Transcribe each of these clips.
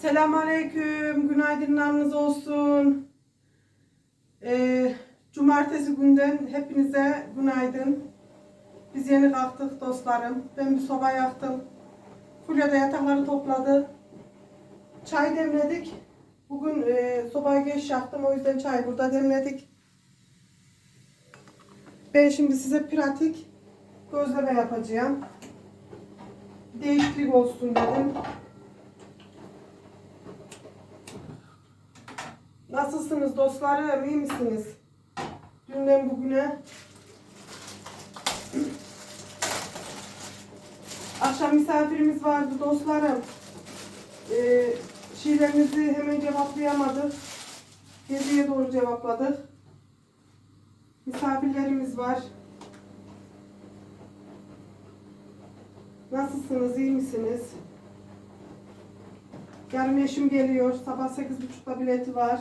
Selamünaleyküm. Günaydınlarınız olsun. Ee, cumartesi günden hepinize günaydın. Biz yeni kalktık dostlarım. Ben bir soba yaktım. Fulya yatakları topladı. Çay demledik. Bugün e, sobayı geç yaktım. O yüzden çay burada demledik. Ben şimdi size pratik gözleme yapacağım. Değişiklik olsun dedim. Nasılsınız dostlarım? iyi misiniz? Dünden bugüne akşam misafirimiz vardı dostlarım. Ee, şeylerinizi hemen cevaplayamadık. Geceye doğru cevapladık. Misafirlerimiz var. Nasılsınız? iyi misiniz? Yarın eşim geliyor. Sabah 8.30'da bileti var.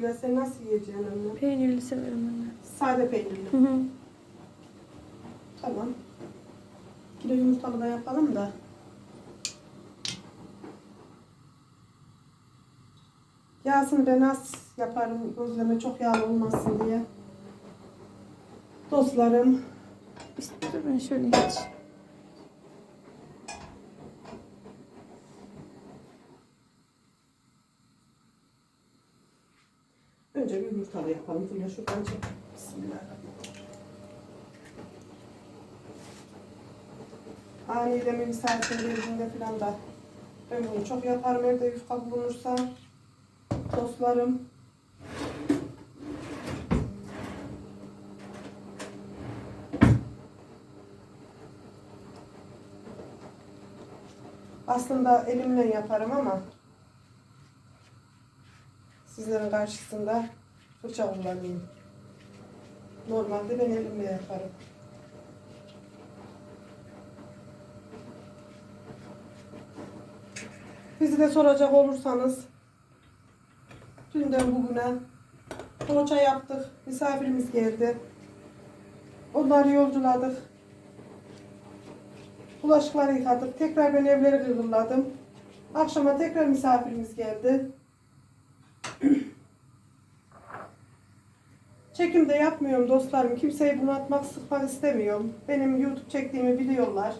Fulya sen nasıl yiyeceksin anne? Peynirli severim anne. Sade peynirli. Hı hı. Tamam. Kilo yumurtalı da yapalım da. Yağsını ben az yaparım. Gözleme çok yağlı olmasın diye. Dostlarım. İşte ben şöyle geç. Önce bir yumurtalı yapalım. Fulya şuradan çek. Bismillahirrahmanirrahim. Aniden bir misafir geldiğinde falan da ben bunu çok yaparım evde yufka bulunursa. Dostlarım. Aslında elimle yaparım ama sizlerin karşısında fırça kullanayım. Normalde ben elimle yaparım. Bizi de soracak olursanız dünden bugüne poğaça yaptık. Misafirimiz geldi. Onları yolculadık. Bulaşıkları yıkadık. Tekrar ben evleri kırgınladım. Akşama tekrar misafirimiz geldi. Çekim de yapmıyorum dostlarım. Kimseyi bunaltmak, sıkmak istemiyorum. Benim YouTube çektiğimi biliyorlar.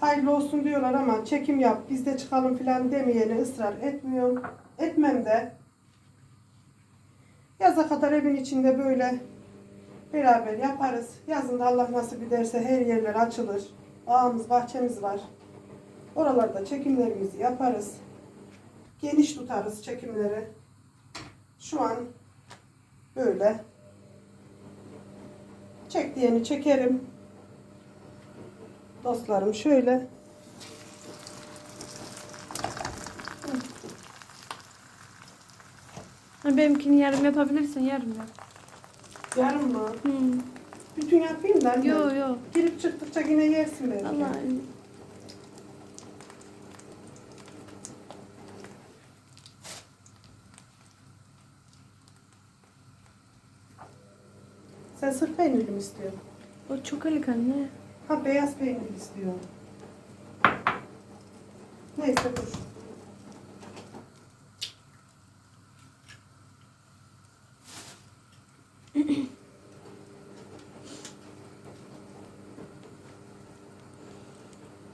Hayırlı olsun diyorlar ama çekim yap, biz de çıkalım filan demeyeni ısrar etmiyorum. Etmem de. Yaza kadar evin içinde böyle beraber yaparız. Yazın da Allah nasip ederse her yerler açılır. Ağımız, bahçemiz var. Oralarda çekimlerimizi yaparız. Geniş tutarız çekimleri. Şu an böyle çek diyeni çekerim. Dostlarım şöyle benimkini yarım yapabilirsin yarım yap. yarım mı? Hı. Bütün yapayım da. anne. Yo yo. Girip çıktıkça yine yersin belki. Allah Sen sırf peynirli mi istiyorsun? o çok alik anne. Ha beyaz peynir istiyorum. Neyse dur.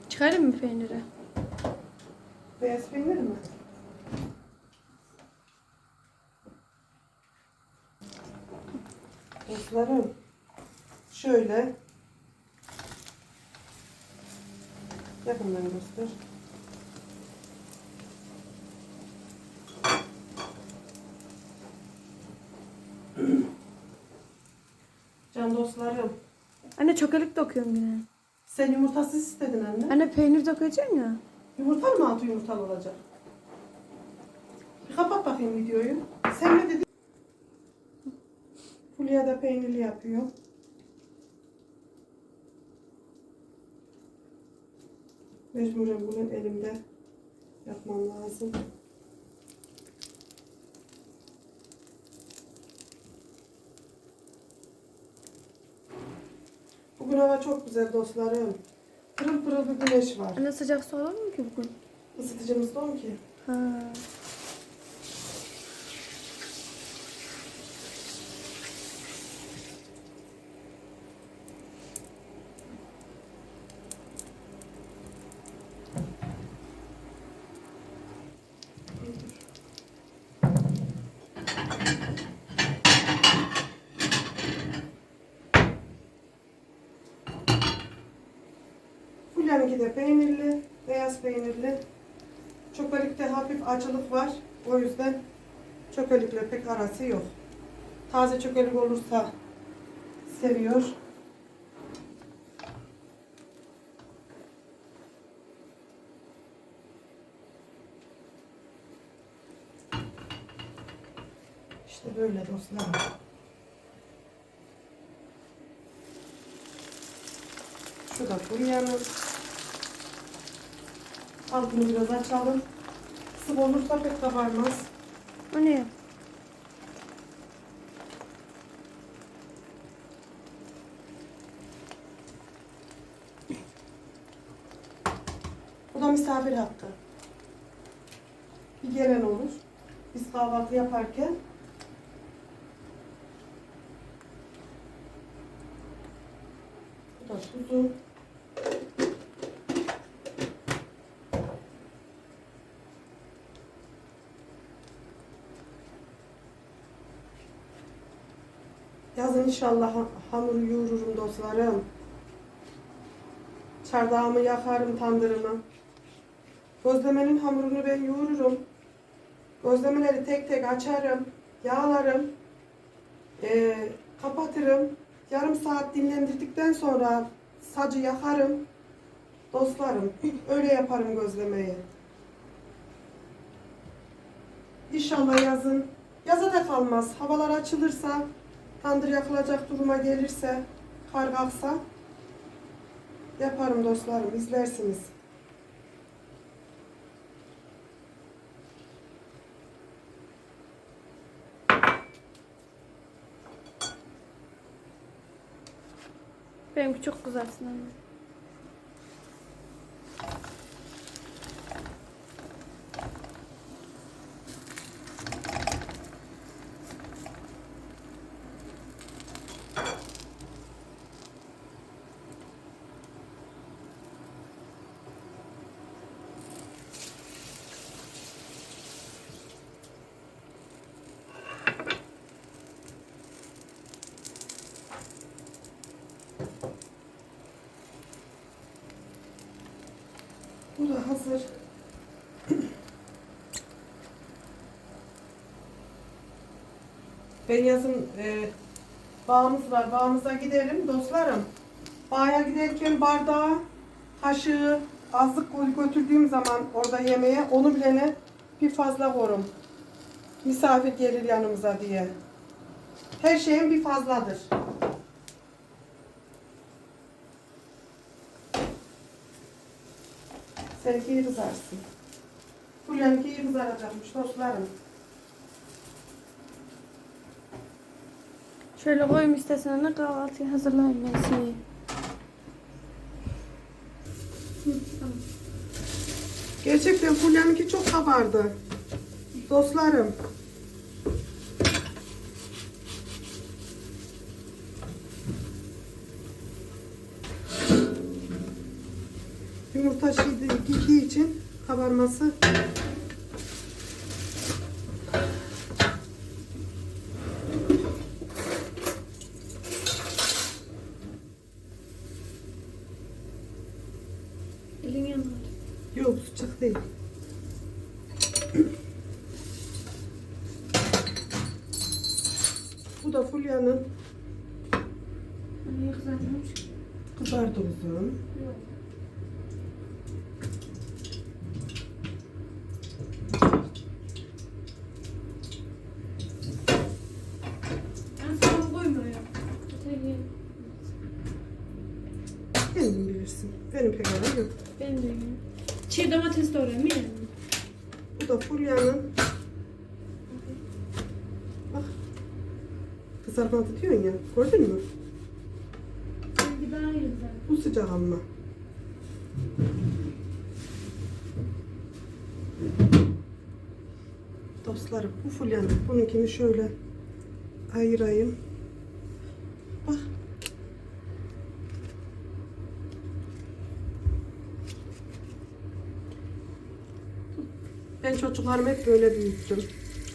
Çıkarayım mı peyniri? Beyaz peynir mi? Dostlarım şöyle yakından göster. Can dostlarım Anne çok alik dokuyorum yine. sen yumurtasız istedin anne. Anne peynir dokuyacaksın ya. Yumurtalı mı altı yumurtalı olacak? Bir kapat bakayım videoyu. Sen ne dedin? Fulya da peynirli yapıyor. Mecburen bunu elimde yapmam lazım. Bugün hava çok güzel dostlarım. Pırıl pırıl bir güneş var. Anne sıcak su olur mu ki bugün? Isıtıcımız da o ki. Ha. Fulya'nınki de peynirli, beyaz peynirli. Çökelikte hafif acılık var. O yüzden arası yok. Taze çökelik olursa seviyor. İşte böyle dostlar. Şu da Fulya'nın. Altını biraz açalım. Sıvı olursa pek kabarmaz. O ne? Misafir hakkı. Bir gelen olur. Biz kahvaltı yaparken Bu da tuzu. Yazın inşallah ha- hamuru yoğururum dostlarım. Çardağımı yakarım tandırımı. Gözlemenin hamurunu ben yoğururum. Gözlemeleri tek tek açarım. Yağlarım. Ee, kapatırım. Yarım saat dinlendirdikten sonra sacı yakarım. Dostlarım öyle yaparım gözlemeyi. İnşallah yazın. Yaza da kalmaz. Havalar açılırsa, tandır yakılacak duruma gelirse, kar kalksa yaparım dostlarım. izlersiniz. Benimki çok güzelsin anne. Bu da hazır. Ben yazın e, bağımız var. Bağımıza gidelim dostlarım. Bağa giderken bardağı, kaşığı, azlık götürdüğüm zaman orada yemeğe onu bilene bir fazla korum. Misafir gelir yanımıza diye. Her şeyin bir fazladır. Seninki iyi kızarsın. Fulya'nınki iyi kızaracakmış dostlarım. Şöyle koyayım istersen anne kahvaltıyı hazırlayayım ben tamam. Gerçekten Fulya'nınki çok kabardı. Dostlarım. Yumurta gittiği için kabarması değil. Bu da Fulya'nın Anne kızartmamış. kızardı uzun. Yok. Ben sana koymuyorum. Öteki- Kendin bilirsin. Benim pek aram yok. Ben de yiyeyim. Çiğ domates doğrayayım mı yani? Bu da Fulya'nın. Bak. Kızarmadı diyorsun ya. Gördün mü? Seninki daha iyi. Bu sıcak ama. Dostlarım bu Fulya'nın. Bununkini şöyle ayırayım. Bak. Ben çocuklarımı hep böyle büyüttüm.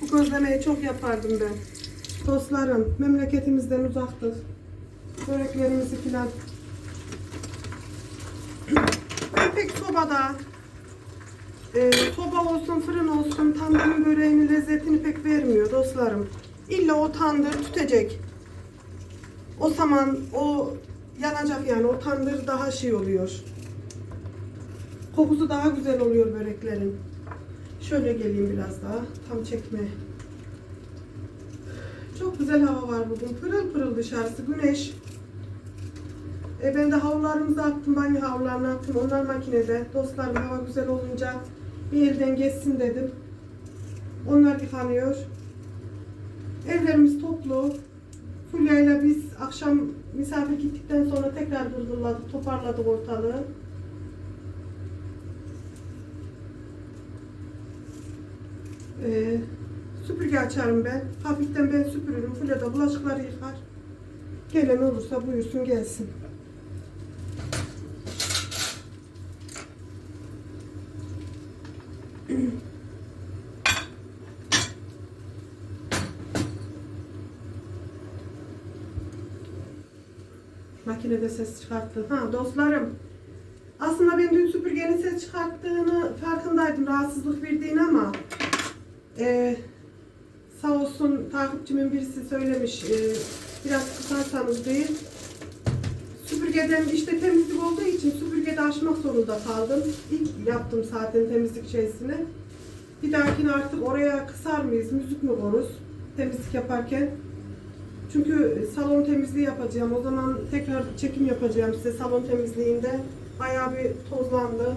Bu gözlemeyi çok yapardım ben. Dostlarım, memleketimizden uzaktık. Böreklerimizi filan. Pek sobada, e, soba olsun, fırın olsun, tandırın böreğinin lezzetini pek vermiyor dostlarım. İlla o tandır tütecek. O zaman o yanacak yani, o tandır daha şey oluyor. Kokusu daha güzel oluyor böreklerin. Şöyle geleyim biraz daha, tam çekme. Güzel hava var bugün. Pırıl pırıl dışarısı. Güneş. E ben de havlularımızı attım. Banyo havlularını attım. Onlar makinede. Dostlarım hava güzel olunca bir elden geçsin dedim. Onlar yıkanıyor. Evlerimiz toplu. Fulya ile biz akşam misafir gittikten sonra tekrar durdurladık, toparladık ortalığı. Ee, süpürge açarım ben. Hafiften ben süpürürüm. Fulya da bulaşıkları yıkar. Gelen olursa buyursun gelsin. Makinede ses çıkarttı. Ha dostlarım. Aslında ben dün süpürgenin ses çıkarttığını farkındaydım. Rahatsızlık verdiğini ama e, sağ olsun takipçimin birisi söylemiş. e, biraz kısarsanız değil. Süpürgeden işte temizlik olduğu için süpürgede açmak zorunda kaldım. İlk yaptım zaten temizlik şeysini. Bir dahakine artık oraya kısar mıyız, müzik mi koruz temizlik yaparken? Çünkü salon temizliği yapacağım. O zaman tekrar çekim yapacağım size salon temizliğinde. Bayağı bir tozlandı.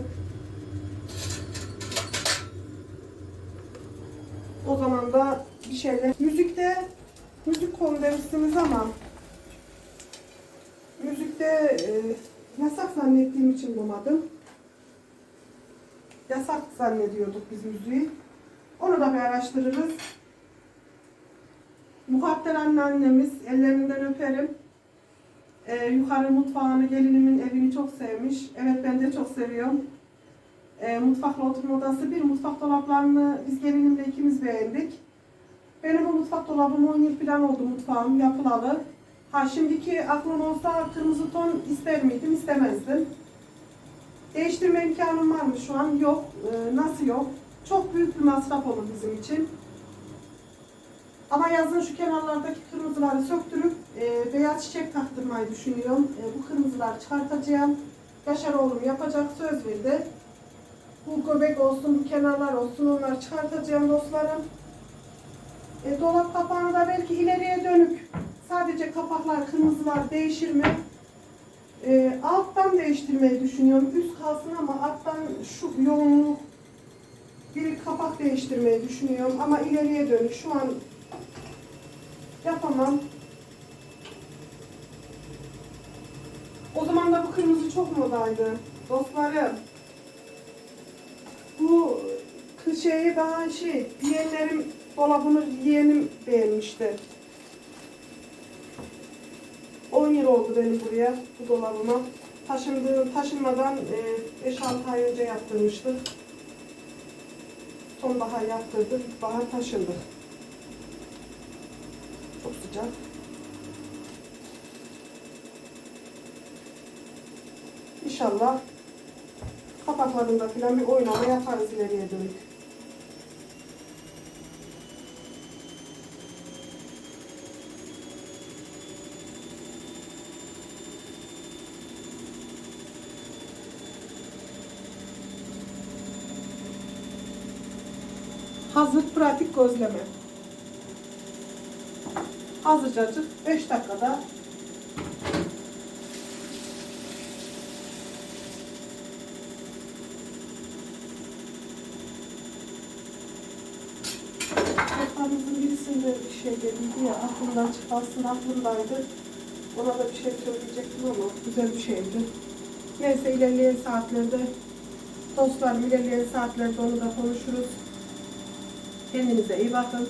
O zaman da bir şeyler. Müzikte müzik konu demişsiniz ama müzikte e, yasak zannettiğim için bulmadım. Yasak zannediyorduk biz müziği. Onu da bir araştırırız. Mukadder anneannemiz, ellerinden öperim. Ee, yukarı mutfağını, gelinimin evini çok sevmiş. Evet ben de çok seviyorum. Ee, mutfakla oturma odası bir, mutfak dolaplarını biz gelinimle ikimiz beğendik. Benim bu mutfak dolabım 10 yıl falan oldu mutfağım, yapılalı. Ha şimdiki aklım olsa kırmızı ton ister miydim, istemezdim. Değiştirme imkanım var mı şu an? Yok. Ee, nasıl yok? Çok büyük bir masraf olur bizim için. Ama yazın şu kenarlardaki kırmızıları söktürüp e, beyaz çiçek taktırmayı düşünüyorum. E, bu kırmızıları çıkartacağım. Yaşar oğlum yapacak söz verdi. Bu göbek olsun, bu kenarlar olsun onları çıkartacağım dostlarım. E, dolap kapağını da belki ileriye dönük sadece kapaklar, kırmızılar değişir mi? E, alttan değiştirmeyi düşünüyorum. Üst kalsın ama alttan şu yoğunluk bir kapak değiştirmeyi düşünüyorum ama ileriye dönük şu an Yapamam. O zaman da bu kırmızı çok modaydı. Dostlarım. Bu şeyi daha şey, yeğenlerim dolabını yeğenim beğenmişti. 10 yıl oldu benim buraya, bu dolabıma. Taşındığım, taşınmadan 5-6 ay önce yaptırmıştık. Sonbahar yaptırdık, bahar taşındık. Çok sıcak. İnşallah kapaklarında falan bir oynama yaparız ileriye dönük. Hazır pratik gözleme. Azıcık 5 dakikada Yapanımızın birisinde bir şey dediydi ya aklımdan çıkarsın aklımdaydı. Ona da bir şey söyleyecektim ama güzel bir şeydi. Neyse ilerleyen saatlerde dostlarım ilerleyen saatlerde onu da konuşuruz. Kendinize iyi bakın.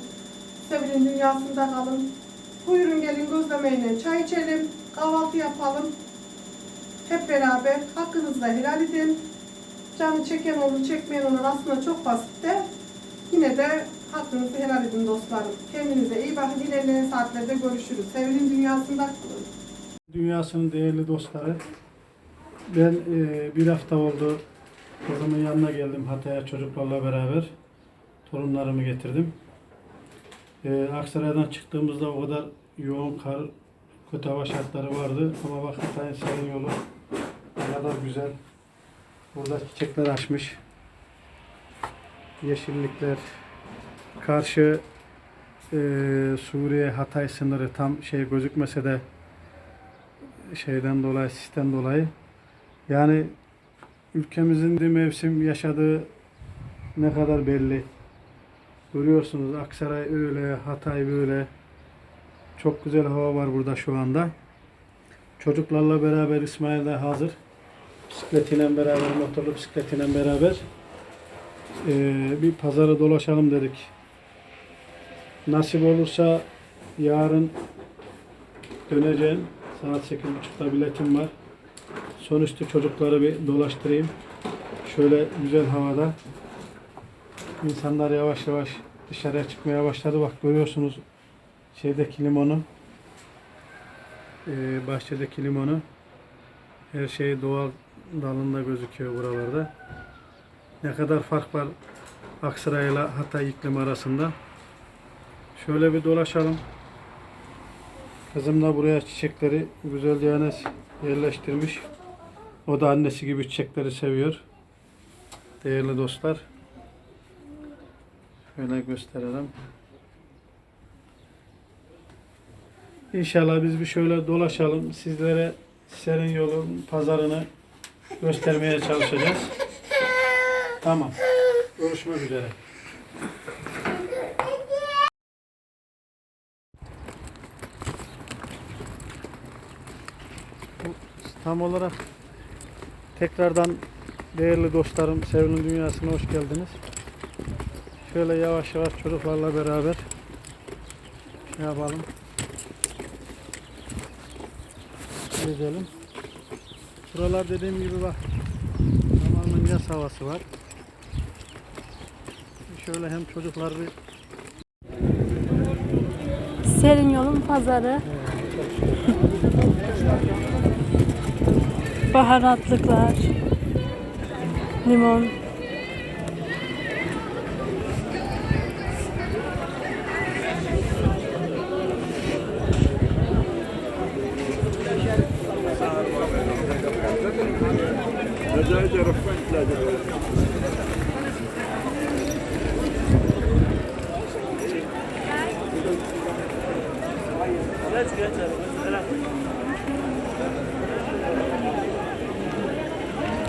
Sevil'in dünyasında kalın. Buyurun gelin gözlemeyle çay içelim, kahvaltı yapalım. Hep beraber hakkınızda helal edin. Canı çeken olur, çekmeyen olur. Aslında çok basit de yine de hakkınızı helal edin dostlarım. Kendinize iyi bakın. İlerleyen saatlerde görüşürüz. Sevil'in dünyasında kalın. Dünyasının değerli dostları. Ben e, bir hafta oldu kızımın yanına geldim Hatay'a çocuklarla beraber. Torunlarımı getirdim. E, Aksaray'dan çıktığımızda o kadar yoğun kar, kötü hava şartları vardı. Ama bak Hatay'ın serin yolu ne kadar güzel. Burada çiçekler açmış. Yeşillikler. Karşı e, Suriye Hatay sınırı tam şey gözükmese de şeyden dolayı, sistem dolayı. Yani ülkemizin de mevsim yaşadığı ne kadar belli. Görüyorsunuz Aksaray öyle, Hatay böyle. Çok güzel hava var burada şu anda. Çocuklarla beraber İsmail de hazır. Bisikletiyle beraber, motorlu bisikletiyle beraber eee, bir pazarı dolaşalım dedik. Nasip olursa yarın döneceğim. Saat 8.30'da biletim var. Sonuçta çocukları bir dolaştırayım. Şöyle güzel havada. İnsanlar yavaş yavaş dışarıya çıkmaya başladı. Bak görüyorsunuz şeydeki limonu. Ee, bahçedeki limonu. Her şey doğal dalında gözüküyor buralarda. Ne kadar fark var Aksaray ile Hatay iklim arasında. Şöyle bir dolaşalım. Kızım da buraya çiçekleri güzel yani yerleştirmiş. O da annesi gibi çiçekleri seviyor. Değerli dostlar. Şöyle gösterelim. İnşallah biz bir şöyle dolaşalım. Sizlere serin yolun pazarını göstermeye çalışacağız. Tamam. Görüşmek üzere. Tam olarak tekrardan değerli dostlarım Sevil'in dünyasına hoş geldiniz. Şöyle yavaş yavaş çocuklarla beraber şey yapalım. Gezelim. Buralar dediğim gibi bak tamamen yaz havası var. Şöyle hem çocuklar bir Serin yolun pazarı. Baharatlıklar. Limon.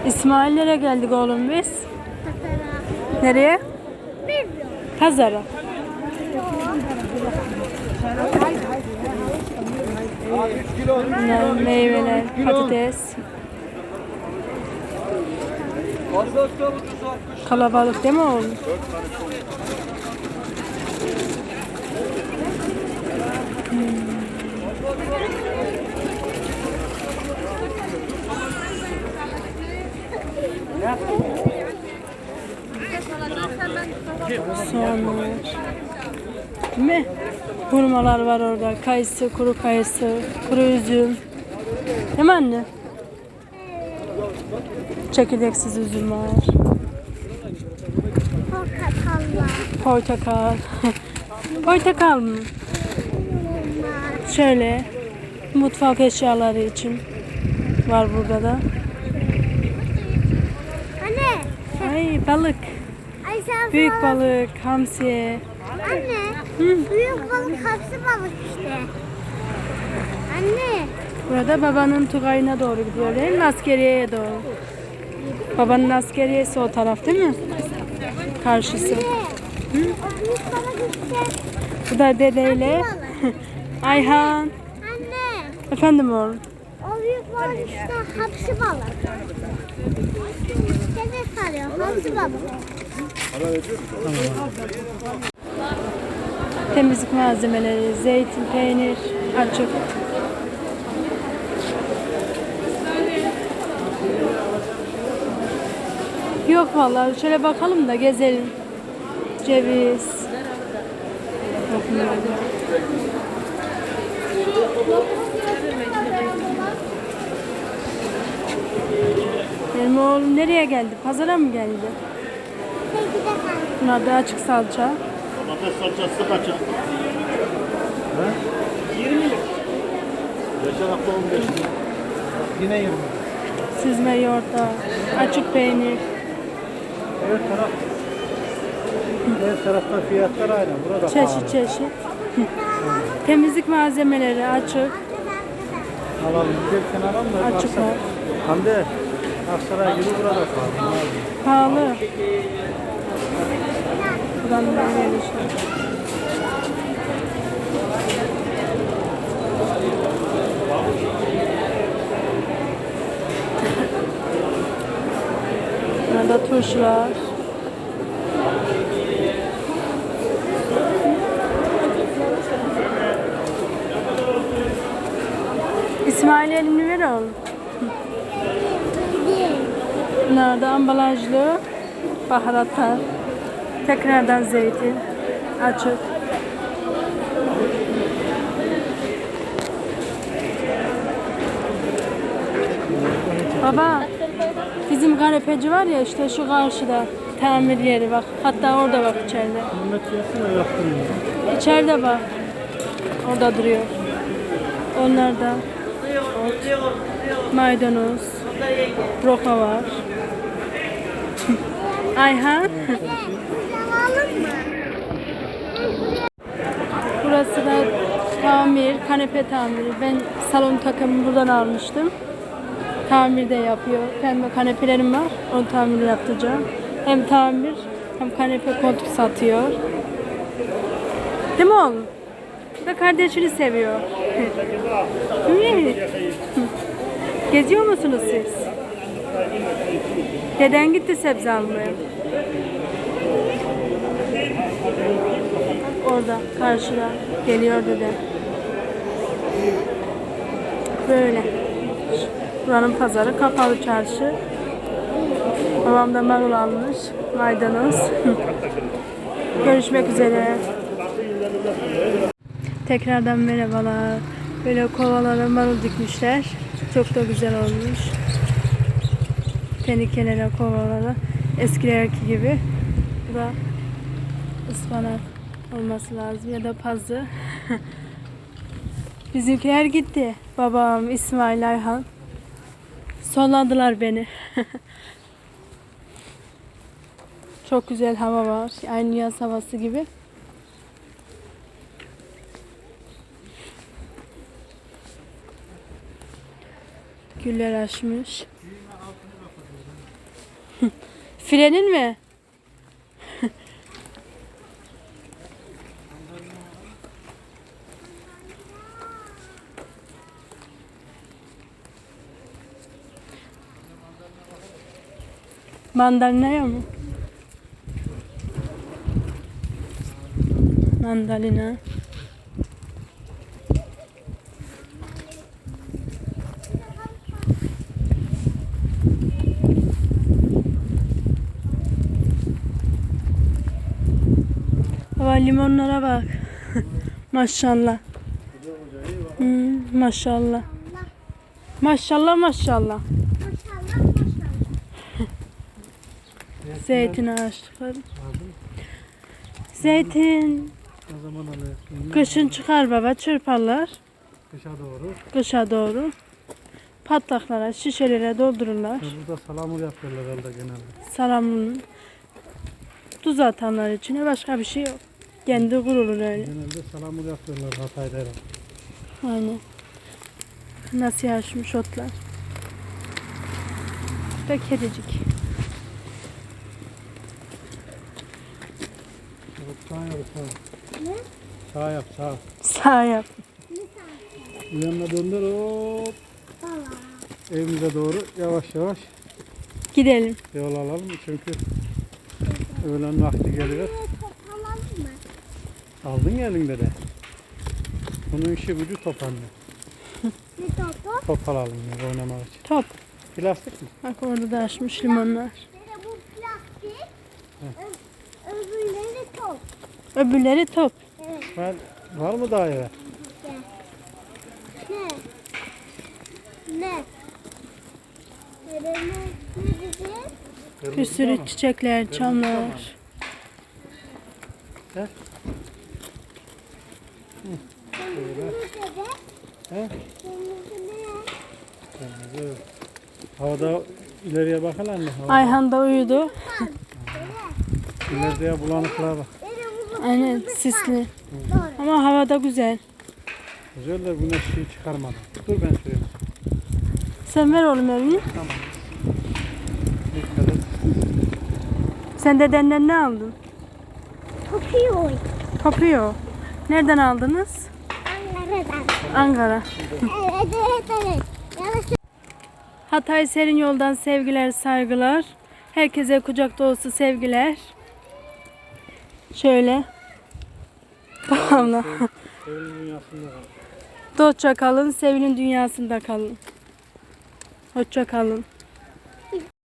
İsmail nereye geldik oğlum biz? Nereye? Pazara. Bunlar meyveler, patates. Kalabalık değil mi oğlum? Soğanlar. Değil mi? Hurmalar var orada. Kayısı, kuru kayısı, kuru üzüm. Değil mi anne? Çekirdeksiz üzüm var. Portakallar, Portakal. Portakal mı? Şöyle mutfak eşyaları için var burada da. Anne, Ay balık. ay sen Büyük falan- balık, hamsi. Anne, büyük balık hapsi balık işte. Anne, Burada babanın Tugay'ına doğru gidiyor değil mi? Askeriyeye doğru. Babanın askeriyesi o taraf değil mi? Karşısı. işte. Bu da dedeyle. Ayhan. Anne, Efendim oğlum. o büyük balık işte hapsi balık. Dede sarıyor hapsi balık. Temizlik malzemeleri, zeytin, peynir, açık. Yok vallahi şöyle bakalım da gezelim. Ceviz. Benim oğlum nereye geldi? Pazara mı geldi? Peki de kaldı. Bunlar da açık salça. Domates salçası kaçı? He? 20 lira. Geçen hafta 15 lira. Yine 20 Süzme yoğurtla, açık peynir. Her taraf her tarafta fiyatlar aynı. Burada Çeşit çeşit. Temizlik malzemeleri açık. Alalım. Giderken alalım da. Açık var. Hande Aksaray gibi burada kaldı. Pahalı. Buradan da gelişler. Burada turşular. İsmail elini ver oğlum. Da ambalajlı baharatlar. Tekrardan zeytin. Açık. Baba, bizim kanepeci var ya işte şu karşıda tamir yeri bak. Hatta orada bak içeride. Hizmet. İçeride bak. Orada duruyor. Onlar da maydanoz, roka var. Ayhan. Burası da tamir, kanepe tamiri. Ben salon takımı buradan almıştım. Tamir de yapıyor. Pembe kanepelerim var. Onu tamir yaptıracağım. Hem tamir hem kanepe koltuk satıyor. Değil mi oğlum? Bu da kardeşini seviyor. Geziyor musunuz siz? Deden gitti sebze almaya. Orada karşıda geliyor dede. Böyle. Buranın pazarı kapalı çarşı. Babam da marul almış. Maydanoz. Görüşmek üzere. Tekrardan merhabalar. Böyle kovalara marul dikmişler. Çok da güzel olmuş. Tenikelere, kovalara. Eskilerki gibi. Bu da ıspanak olması lazım ya da pazı. Bizimkiler gitti. Babam, İsmail, Ayhan. Solladılar beni. Çok güzel hava var. Aynı yaz havası gibi. Güller açmış. Frenin mi? Mandalina mı? Mandalina. Baba limonlara bak. maşallah. Hmm, maşallah. Maşallah maşallah. Zeytin ağaçları. Zeytin O zaman alıyorsun. kışın çıkar baba çırparlar. Kışa doğru. Kışa doğru. Patlaklara, şişelere doldururlar. Ya Burada salamur yapıyorlar herhalde genelde. Salamın tuz atanlar içine başka bir şey yok. Kendi kurulur öyle. Genelde salamur yapıyorlar Hatay'da herhalde. Aynen. Nasıl yaşmış otlar. Bu da kedicik. Evet, sağ yap sağ. Ne? Sağ yap sağ. Sağ yap. Yanına döndür hop. Valla. evimize doğru yavaş yavaş Gidelim. yol alalım çünkü öğlen vakti geliyor. Tamam mı? Aldın ya elinde de. Bunun işi gücü top anne. Bir topu. Top alalım ya oynamak için. Top. Plastik mi? Bak orada da açmış limonlar. Bir de bu plastik. Ö- Öbürleri top. Öbürleri top. Evet. Var, mı daha eve? Ne? Ne? Ne? Ne, dedi? Bir sürü çiçekler, çamlar. He? Kırmızı ne? Evet. Havada ileriye bakın anne. Havada. Ayhan da uyudu. İleriye bulanıklığa bak. Aynen sisli. Ama havada güzel. Güzel de güneş şeyi çıkarmadan. Dur ben süreyim. Sen ver oğlum elini. Dikkat et. Sen dedenden ne aldın? Kopuyor. Kopuyor. Nereden aldınız? Ankara'dan. Ankara. Evet evet evet. Hatay Serin Yol'dan sevgiler, saygılar. Herkese kucak dolusu sevgiler. Şöyle. Babamla. Evin dünyasında kal. Dostça kalın, sevinin dünyasında kalın. Hoşça kalın.